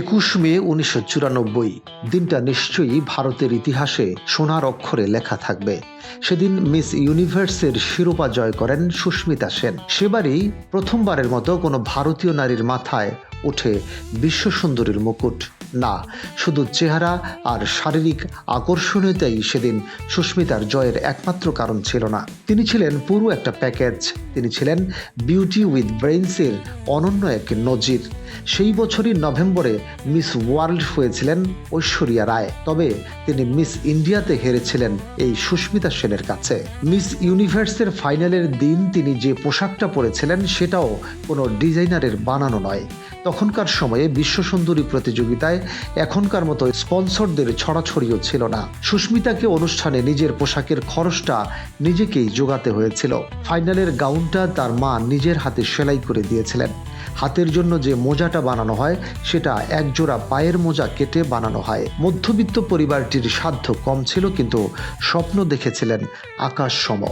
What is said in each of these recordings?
একুশ মে উনিশশো চুরানব্বই। দিনটা নিশ্চয়ই ভারতের ইতিহাসে সোনার অক্ষরে লেখা থাকবে। সেদিন মিস ইউনিভার্সের শিরোপা জয় করেন সুস্মিতা সেন। সেবারই প্রথমবারের মতো কোনো ভারতীয় নারীর মাথায় ওঠে বিশ্বসুন্দরীর মুকুট। না, শুধু চেহারা আর শারীরিক আকর্ষণীয়তাই সেদিন সুস্মিতার জয়ের একমাত্র কারণ ছিল না। তিনি ছিলেন পুরো একটা প্যাকেজ। তিনি ছিলেন বিউটি উইথ ব্রেইনসের অনন্য এক নজির। সেই বছরই নভেম্বরে মিস ওয়ার্ল্ড হয়েছিলেন ঐশ্বরিয়া রায়। তবে তিনি মিস ইন্ডিয়াতে হেরেছিলেন এই সুস্মিতা সেনের কাছে। মিস ইউনিভার্সের ফাইনালের দিন তিনি যে পোশাকটা পরেছিলেন সেটাও কোনো ডিজাইনারের বানানো নয়। তখনকার সময়ে বিশ্বসুন্দরী প্রতিযোগিতায় এখনকার মতো স্পন্সরদের ছড়াছড়িও ছিল না। সুস্মিতাকে অনুষ্ঠানে নিজের পোশাকের খরচটা নিজেকেই জোগাতে হয়েছিল। ফাইনালের গাউনটা তার মা নিজের হাতে সেলাই করে দিয়েছিলেন। হাতের জন্য যে মোজাটা বানানো হয়, সেটা একজোড়া পায়ের মোজা কেটে বানানো হয়। মধ্যবিত্ত পরিবারটির সাধ্য কম ছিল, কিন্তু স্বপ্ন দেখেছিলেন আকাশ সম।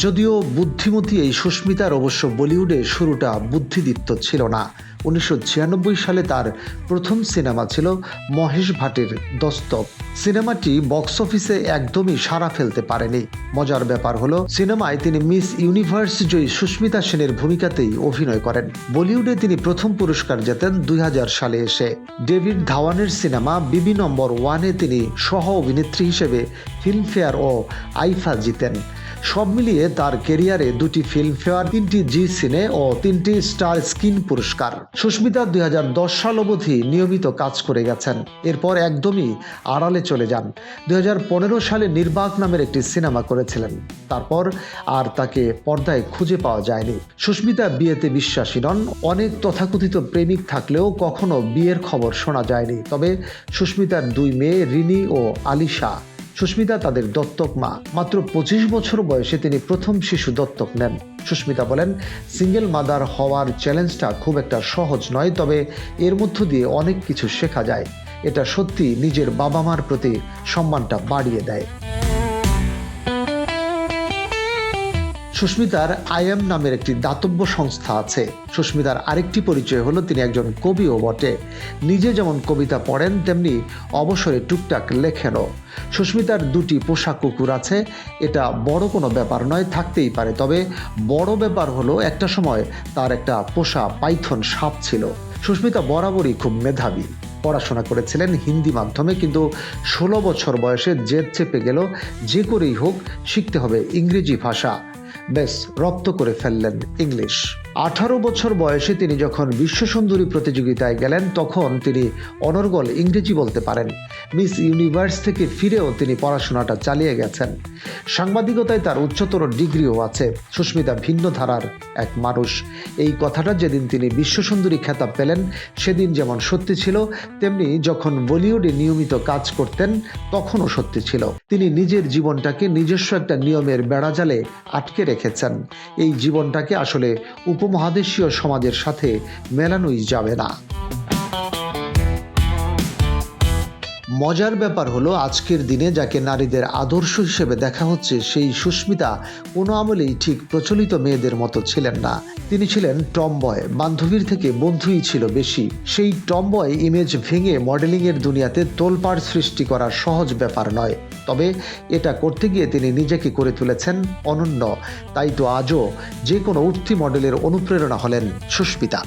যদিও বুদ্ধিমতী এই সুস্মিতার অবশ্য বলিউডে শুরুটা বুদ্ধিদীপ্ত ছিল না। উনিশশো ছিয়ানব্বই সালে তার প্রথম সিনেমা ছিল মহেশ ভাটের দস্তক। সিনেমাটি বক্স অফিসে একদমই সাড়া ফেলতে পারেনি। মজার ব্যাপার হলো, সিনেমায় তিনি মিস ইউনিভার্স জয়ী সুস্মিতা সেনের ভূমিকাতেই অভিনয় করেন। বলিউডে তিনি প্রথম পুরস্কার জেতেন দুই হাজার সালে এসে। ডেভিড ধাওয়ানের সিনেমা বিবি নম্বর ওয়ানে তিনি সহ অভিনেত্রী হিসেবে ফিল্মফেয়ার ও আইফা জিতেন। সব মিলিয়ে তার কেরিয়ারে দুটি ফিল্মফেয়ার, তিনটি জি সিনে ও তিনটি স্টার স্ক্রিন পুরস্কার। সুস্মিতা দুই হাজার দশ সাল অবধি নিয়মিত কাজ করে গেছেন। এরপর একদমই আড়ালে চলে যান। দুই হাজার পনেরো সালে নির্বাক নামের একটি সিনেমা করেছিলেন। তারপর আর তাকে পর্দায় খুঁজে পাওয়া যায়নি। সুস্মিতা বিয়েতে বিশ্বাসী নন। অনেক তথাকথিত প্রেমিক থাকলেও কখনো বিয়ের খবর শোনা যায়নি। তবে সুস্মিতার দুই মেয়ে রিনি ও আলিশা সুস্মিতা তাদের দত্তক মা। মাত্র পঁচিশ বছর বয়সে তিনি প্রথম শিশু দত্তক নেন। সুস্মিতা বলেন, সিঙ্গেল মাদার হওয়ার চ্যালেঞ্জটা খুব একটা সহজ নয়, তবে এর মধ্য দিয়ে অনেক কিছু শেখা যায়। এটা সত্যি নিজের বাবা মার প্রতি সম্মানটা বাড়িয়ে দেয়। সুস্মিতার আইএম নামের একটি দাতব্য সংস্থা আছে। সুস্মিতার আরেকটি পরিচয় হলো তিনি একজন কবিও বটে। নিজে যেমন কবিতা পড়েন, তেমনি অবসরে টুকটাক লেখেনও। সুস্মিতার দুটি পোষা কুকুর আছে, এটা বড় কোনো ব্যাপার নয়, থাকতেই পারে। তবে বড় ব্যাপার হলো একটা সময় তার একটা পোষা পাইথন সাপ ছিল। সুস্মিতা বরাবরই খুব মেধাবী। পড়াশোনা করেছিলেন হিন্দি মাধ্যমে, কিন্তু ষোলো বছর বয়সে জেদ চেপে গেল, যে করেই হোক শিখতে হবে ইংরেজি ভাষা। বেশ রপ্ত করে ফেললেন ইংলিশ। আঠারো বছর বয়সে তিনি যখন বিশ্বসুন্দরী প্রতিযোগিতায় গেলেন, তখন তিনি অনর্গল ইংরেজি বলতে পারেন। মিস ইউনিভার্স থেকে ফিরেও তিনি পড়াশোনাটা চালিয়ে গেছেন। সাংবাদিকতায় তার উচ্চতর ডিগ্রিও আছে। সুস্মিতা ভিন্ন ধারার এক মানুষ। এই কথাটা যেদিন তিনি বিশ্বসুন্দরী খেতাব পেলেন, সেদিন যেমন সত্যি ছিল, তেমনি যখন বলিউডে নিয়মিত কাজ করতেন, তখনও সত্যি ছিল। তিনি নিজের জীবনটাকে নিজস্ব একটা নিয়মের বেড়াজালে আটকে রেখেছেন। এই জীবনটাকে আসলে উপমহাদেশীয় সমাজের সাথে মেলানোই যাবে না। মজার ব্যাপার হলো আজকের দিনে যাকে নারীদের আদর্শ হিসেবে দেখা হচ্ছে, সেই সুস্মিতা কোনো আমলেই ঠিক প্রচলিত মেয়েদের মতো ছিলেন না। তিনি ছিলেন টমবয়, বান্ধবীর থেকে বন্ধুই ছিল বেশি। সেই টমবয় ইমেজ ভেঙে মডেলিংয়ের দুনিয়াতে তোলপাড় সৃষ্টি করা সহজ ব্যাপার নয়। তবে এটা করতে গিয়ে তিনি নিজেকে করে তুলেছেন অনন্য। তাই তো আজও যে কোনো উঠতি মডেলের অনুপ্রেরণা হলেন সুস্মিতা।